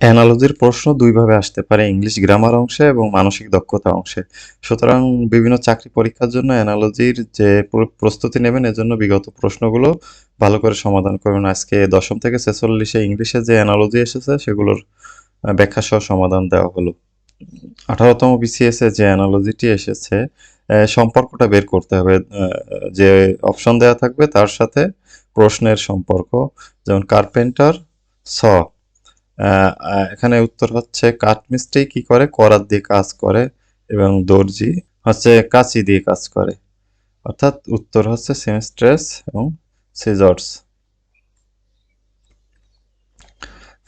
অ্যানালজির প্রশ্ন দুইভাবে আসতে পারে, ইংলিশ গ্রামার অংশে এবং মানসিক দক্ষতা অংশে। সুতরাং বিভিন্ন চাকরি পরীক্ষার জন্য অ্যানালজির যে প্রস্তুতি নেবেন, এজন্য বিগত প্রশ্নগুলো ভালো করে সমাধান করবেন। আজকে দশম থেকে ছেচল্লিশে ইংলিশে যে অ্যানালজি এসেছে, সেগুলোর ব্যাখ্যা সহ সমাধান দেওয়া হলো। আঠারোতম বিসিএস যে অ্যানালজিটি এসেছে সম্পর্কটা বের করতে হবে যে অপশন দেওয়া থাকবে, তার সাথে প্রশ্নের সম্পর্ক। যেমন, কার্পেন্টার স এখানে উত্তর হচ্ছে কাঠমিস্ত্রি কি করে? করাত দিয়ে কাজ করে এবং দর্জি হচ্ছে কাঁচি দিয়ে কাজ করে। অর্থাৎ উত্তর হচ্ছে সেমিস্ট্রেস এবং সিজর্স।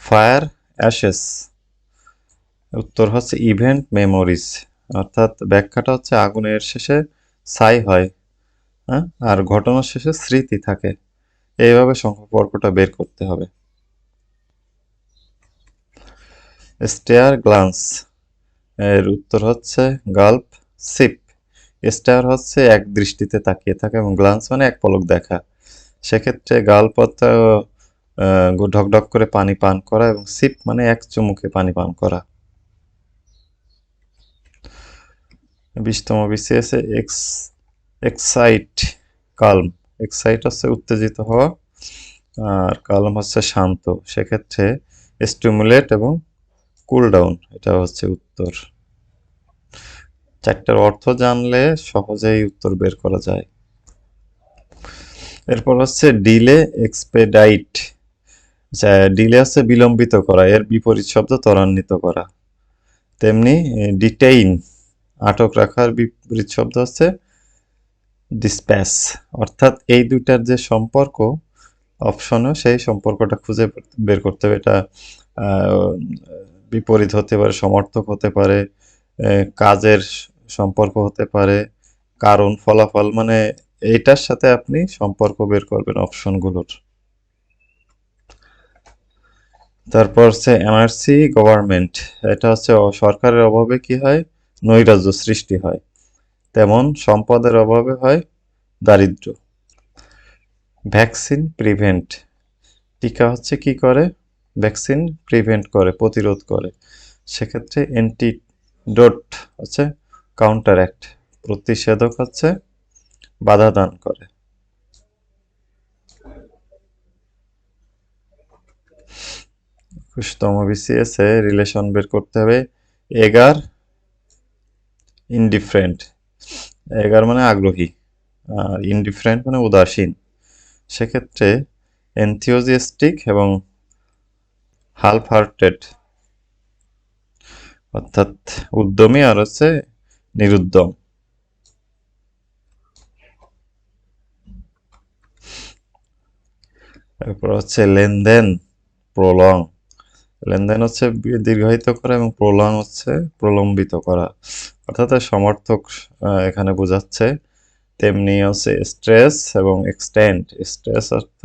ফায়ার অ্যাশেস। উত্তর হচ্ছে ইভেন্ট মেমোরিজ। অর্থাৎ ব্যাখ্যাটা হচ্ছে আগুনের শেষে ছাই হয় হ্যাঁ? আর ঘটনার শেষে স্মৃতি থাকে। এইভাবে সম্পর্কটা বের করতে হবে। Stare glance. এর উত্তর হচ্ছে গাল্প সিপ স্টেয়ার হচ্ছে এক দৃষ্টিতে তাকিয়ে থাকা এবং গ্লান্স মানে এক পলক দেখা। সেক্ষেত্রে গাল্প ঢকঢক করে পানি পান করা এবং সিপ মানে এক চুমুকে পানি পান করা। বিশতম BCS ex, excite column. Excite হচ্ছে উত্তেজিত হওয়া, আর কালম হচ্ছে শান্ত। সেক্ষেত্রে স্টিমুলেট এবং কুল ডাউন এটা হচ্ছে উত্তর। চারটার অর্থ জানলে সহজেই উত্তর বের করা যায়। এরপর হচ্ছে ডিলে এক্সপেডাইট ডিলে হচ্ছে বিলম্বিত করা, এর বিপরীত শব্দ ত্বরান্বিত করা। তেমনি ডিটেইন আটক রাখার বিপরীত শব্দ হচ্ছে ডিসপ্যাচ অর্থাৎ এই দুইটার যে সম্পর্ক অপশনও সেই সম্পর্কটা খুঁজে বের করতে হবে। এটা বিপরীত হতে পারে, সমর্থক হতে পারে কাজের সম্পর্ক হতে পারে, কারণ, ফলাফল মানে এইটার সাথে আপনি সম্পর্ক বের করবেন অপশনগুলোর। তারপর হচ্ছে এনআরসি গভর্নমেন্ট, এটা হচ্ছে সরকারের অভাবে কি হয়? নৈরাজ্য সৃষ্টি হয়। তেমন সম্পদের অভাবে হয় দারিদ্র ভ্যাকসিন প্রিভেন্ট, টিকা হচ্ছে কি করে? ভ্যাকসিন প্রিভেন্ট করে, প্রতিরোধ করে। সেক্ষেত্রে অ্যান্টিডোট হচ্ছে কাউন্টারঅ্যাক্ট প্রতিষেধক হচ্ছে বাধা দান করে। একুশতম বিসিএস এ রিলেশন বের করতে হবে। এগার, ইনডিফারেন্ট। এগার মানে আগ্রহী, আর ইনডিফারেন্ট মানে উদাসীন। সেক্ষেত্রে এনথিওজিয়াস্টিক এবং হালফ হার্টেড অর্থাৎ উদ্যমী আর হচ্ছে নিরুদ্যম। তারপর হচ্ছে লেনদেন প্রলং লেনদেন হচ্ছে দীর্ঘায়িত করা এবং প্রলং হচ্ছে প্রলম্বিত করা। অর্থাৎ সমর্থক এখানে বোঝাচ্ছে, তেমনি হচ্ছে স্ট্রেস এবং এক্সটেন্ড স্ট্রেস অর্থ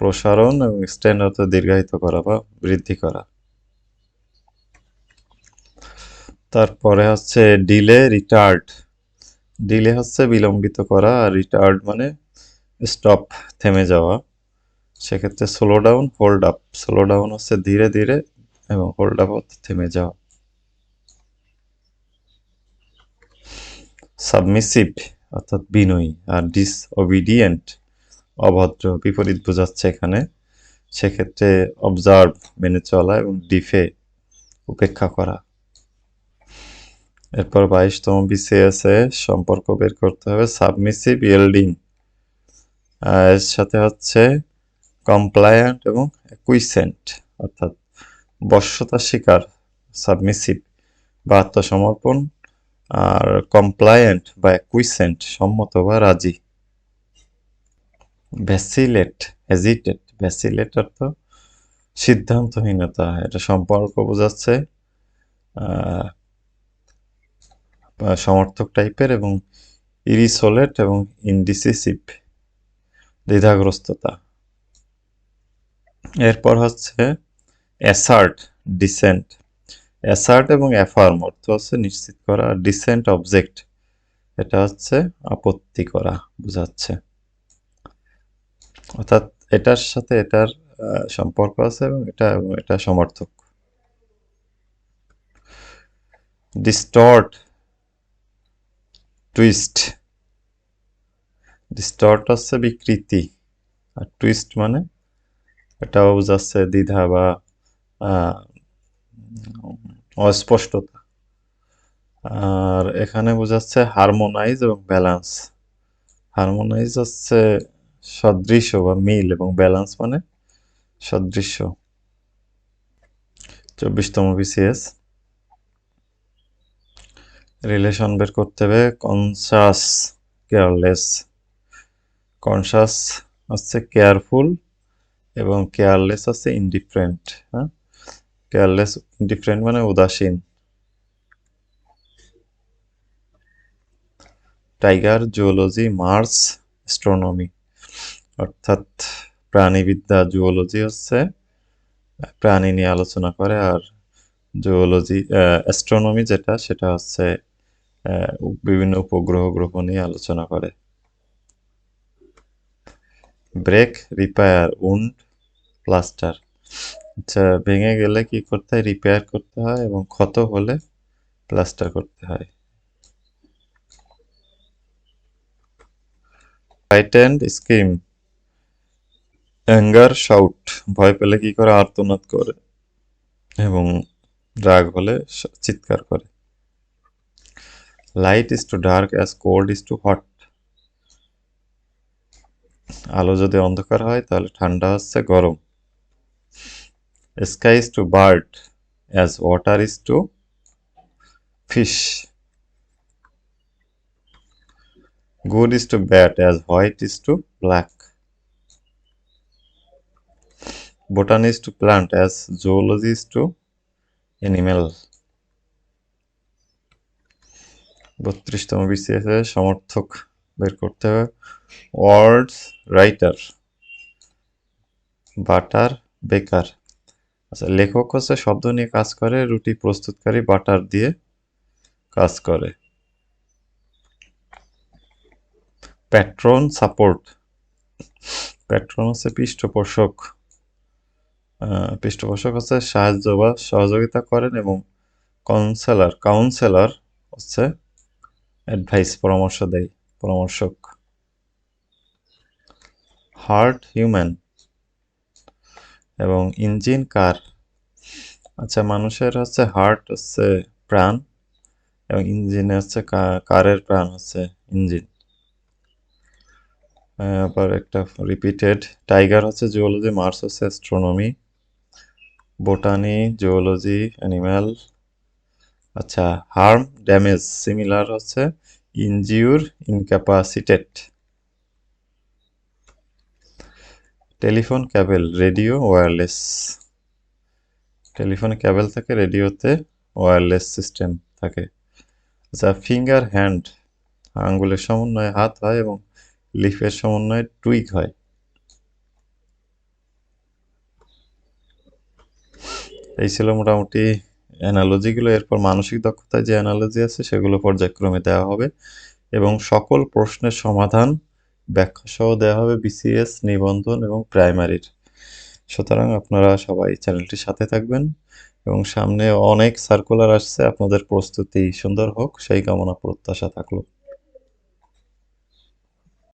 প্রসারণ এবং অর্থ দীর্ঘায়িত করা বা বৃদ্ধি করা। তারপরে হচ্ছে ডিলে রিটার্ড ডিলে হচ্ছে বিলম্বিত করা আর রিটার্ড মানে স্টপ থেমে যাওয়া। সেক্ষেত্রে slow down hold up slow down হচ্ছে ধীরে ধীরে এবং হোল্ড আপ হচ্ছে থেমে যাওয়া। সাবমিসিভ অর্থাৎ বিনয়ী আর ডিসঅবিডিয়েন্ট অভদ্র, বিপরীত বোঝাচ্ছে এখানে। সেক্ষেত্রে অবজার্ভ মেনে চলা এবং ডিফে উপেক্ষা করা। এরপর বাইশতম বিসিএস এ সম্পর্ক বের করতে হবে। সাবমিসিভ ইয়েল্ডিং এর সাথে হচ্ছে কমপ্লায়েন্ট এবং কুইসেন্ট অর্থাৎ বশ্যতা শিকার সাবমিসিভ বা আত্মসমর্পণ, আর কমপ্লায়েন্ট বা কুইসেন্ট সম্মত বা রাজি। ভ্যাসিলেট হেজিটেট ভ্যাসিলেট অর্থ সিদ্ধান্তহীনতা, এটা সম্পর্ক বোঝাচ্ছে সমর্থক টাইপের এবং ইরিসোলেট এবং ইনডিসিসিভ দ্বিধাগ্রস্ততা। এরপর হচ্ছে অ্যাসার্ট ডিসেন্ট অ্যাসার্ট এবং অ্যাফার্ম অর্থ হচ্ছে নিশ্চিত করা ডিসেন্ট অবজেক্ট এটা হচ্ছে আপত্তি করা, বোঝাচ্ছে। অর্থাৎ এটার সাথে এটার সম্পর্ক আছে এবং এটা এবং এটা সমর্থক। ডিস্টর্ট টুইস্ট ডিস্টর্ট হচ্ছে বিকৃতি, আর টুইস্ট মানে এটাও বোঝাচ্ছে দ্বিধা বা অস্পষ্টতা। আর এখানে বোঝাচ্ছে হারমোনাইজ এবং ব্যালেন্স হারমোনাইজ হচ্ছে সদৃশ্য বা মিল এবং ব্যালেন্স মানে সদৃশ্য চব্বিশতম বিসিএস রিলেশন বের করতে হবে কনসাস কেয়ারলেস কনসাস হচ্ছে কেয়ারফুল এবং কেয়ারলেস হচ্ছে ইনডিফারেন্ট হ্যাঁ? কেয়ারলেস ইনডিফারেন্ট মানে উদাসীন। টাইগার জুওলজি মার্স অ্যাস্ট্রোনমি অর্থাৎ প্রাণীবিদ্যা জুওলজি হচ্ছে, প্রাণী নিয়ে আলোচনা করে, আর জুওলজি অ্যাস্ট্রোনমি যেটা, সেটা হচ্ছে বিভিন্ন উপগ্রহ গ্রহ নিয়ে আলোচনা করে। ব্রেক রিপেয়ার উন্ড প্লাস্টার আচ্ছা ভেঙে গেলে কি করতে হয়? রিপেয়ার করতে হয় এবং ক্ষত হলে প্লাস্টার করতে হয়। ফ্রাইটেন্ড স্ক্রিম অ্যাঙ্গার শাউট, ভয় পেলে কি করে আর্তনাদ করে? এবং রাগ হলে চিৎকার করে। Light is to dark as cold is to hot আলো যদি অন্ধকার হয়, তাহলে ঠান্ডা হচ্ছে গরম। Sky is to bird as water is to fish good is to bat as white is to black to plant as zoology is to animal বত্রিশতম BCS সমর্থক বের করতে হবে। ওয়ার্ডস রাইটার বাটার বেকার। আচ্ছা লেখক হচ্ছে শব্দ নিয়ে কাজ করে, রুটি প্রস্তুতকারী বাটার দিয়ে কাজ করে। প্যাট্রন সাপোর্ট প্যাট্রন হচ্ছে পৃষ্ঠপোষক। আহ, পৃষ্ঠপোষক হচ্ছে সাহায্য বা সহযোগিতা করেন এবং কাউন্সেলর কাউন্সেলর হচ্ছে অ্যাডভাইস পরামর্শ দেয় পরামর্শক। হার্ট হিউম্যান এবং ইঞ্জিন কার আচ্ছা মানুষের হচ্ছে হার্ট হচ্ছে প্রাণ এবং ইঞ্জিনে হচ্ছে কারের প্রাণ হচ্ছে ইঞ্জিন আবার একটা রিপিটেড টাইগার হচ্ছে জুওলজি মার্স হচ্ছে অ্যাস্ট্রোনমি বোটানি জুওলজি অ্যানিম্যাল আচ্ছা হার্ম ড্যামেজ সিমিলার হচ্ছে injure incapacitated telephone, cable, radio wireless টেলিফোনে ক্যাবেল থাকে, রেডিওতে ওয়্যারলেস সিস্টেম থাকে। আচ্ছা ফিঙ্গার হ্যান্ড আঙ্গুলের সমন্বয়ে হাত হয় এবং লিফের সমন্বয়ে টুইক হয়। এই ছিল মোটামুটি অ্যানালজিগুলো এরপর মানসিক দক্ষতায় যে অ্যানালজি আছে, সেগুলো পর্যায়ক্রমে দেওয়া হবে এবং সকল প্রশ্নের সমাধান ব্যাখ্যা সহ দেওয়া হবে বিসিএস নিবন্ধন এবং প্রাইমারির সুতরাং আপনারা সবাই চ্যানেলটির সাথে থাকবেন এবং সামনে অনেক সার্কুলার আসছে, আপনাদের প্রস্তুতি সুন্দর হোক, সেই কামনা প্রত্যাশা থাকল।